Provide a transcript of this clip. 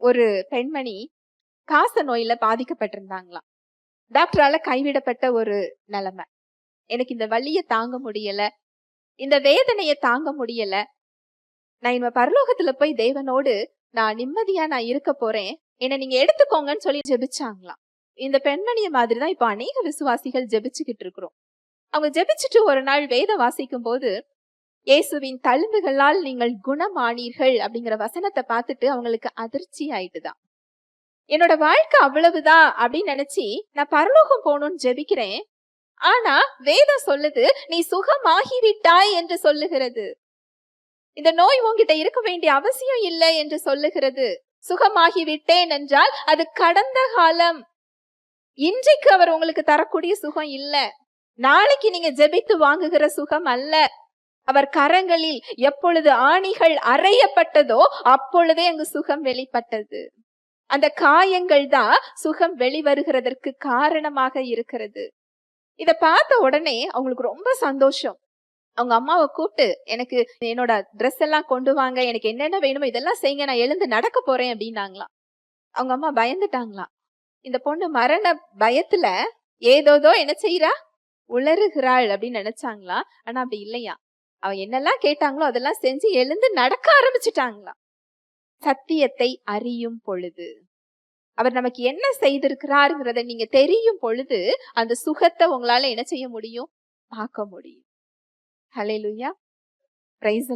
ஒரு பெண்மணி காச நோயில பாதிக்கப்பட்டிருந்தாங்களாம். டாக்டரால கைவிடப்பட்ட ஒரு நிலைமை. எனக்கு இந்த வலிய தாங்க முடியல. இந்த வேதனைய தாங்க முடியல. நான் இவன் பரலோகத்துல போய் தேவனோடு நான் நிம்மதியா நான் இருக்க போறேன். என்ன நீங்க எடுத்துக்கோங்கன்னு சொல்லி ஜெபிச்சாங்களாம். இந்த பெண்மணிய மாதிரிதான் இப்போ அநேக விசுவாசிகள் ஜெபிச்சுக்கிட்டு இருக்கிறோம். அவங்க ஜெபிச்சுட்டு ஒரு நாள் வேதம் வாசிக்கும் போது இயேசுவின் தழும்புகளால் நீங்கள் குணமானீர்கள் அப்படிங்கிற வசனத்தை பார்த்துட்டு அவங்களுக்கு அதிர்ச்சி ஆயிட்டுதான். என்னோட வாழ்க்கை அவ்வளவுதான் அப்படின்னு நினைச்சு நான் பரலோகம் போகணும்னு ஜெபிக்கிறேன். ஆனா வேதம் சொல்லுது நீ சுகமாகிவிட்டாய் என்று சொல்லுகிறது. இந்த நோய் உங்ககிட்ட இருக்க வேண்டிய அவசியம் இல்லை என்று சொல்லுகிறது. சுகமாகி விட்டேன் என்றால் அது கடந்த காலம். இன்றைக்கு அவர் உங்களுக்கு தரக்கூடிய சுகம் இல்ல. நாளைக்கு நீங்க ஜெபித்து வாங்குகிற சுகம் அல்ல. அவர் கரங்களில் எப்பொழுது ஆணிகள் அறையப்பட்டதோ அப்பொழுதே அங்கு சுகம் வெளிப்பட்டது. அந்த காயங்கள் தான் சுகம் வெளிவருகிறதற்கு காரணமாக இருக்கிறது. இத பார்த்த உடனே அவங்களுக்கு ரொம்ப சந்தோஷம். அவங்க அம்மாவை கூப்பிட்டு எனக்கு என்னோட ட்ரெஸ் எல்லாம் கொண்டு வாங்க எனக்கு என்னென்ன வேணுமோ இதெல்லாம் செய்யுங்க நான் எழுந்து நடக்க போறேன் அப்படின்னாங்களாம். அவங்க அம்மா பயந்துட்டாங்களாம். இந்த பொண்ணு மரண பயத்துல ஏதோதோ என்ன செய்யறா உளறுகிறாள் அப்படின்னு நினைச்சாங்களாம். ஆனா அப்படி இல்லையா அவ என்னெல்லாம் கேட்டாங்களோ அதெல்லாம் செஞ்சு எழுந்து நடக்க ஆரம்பிச்சிட்டாங்களாம். சத்தியத்தை அறியும் பொழுது. அவர் நமக்கு என்ன செய்திருக்கிறாருங்கிறத நீங்க தெரியும் பொழுது அந்த சுகத்தை உங்களால என்ன செய்ய முடியும்? பார்க்க முடியும். ஹலே லுயா பிரைஸ்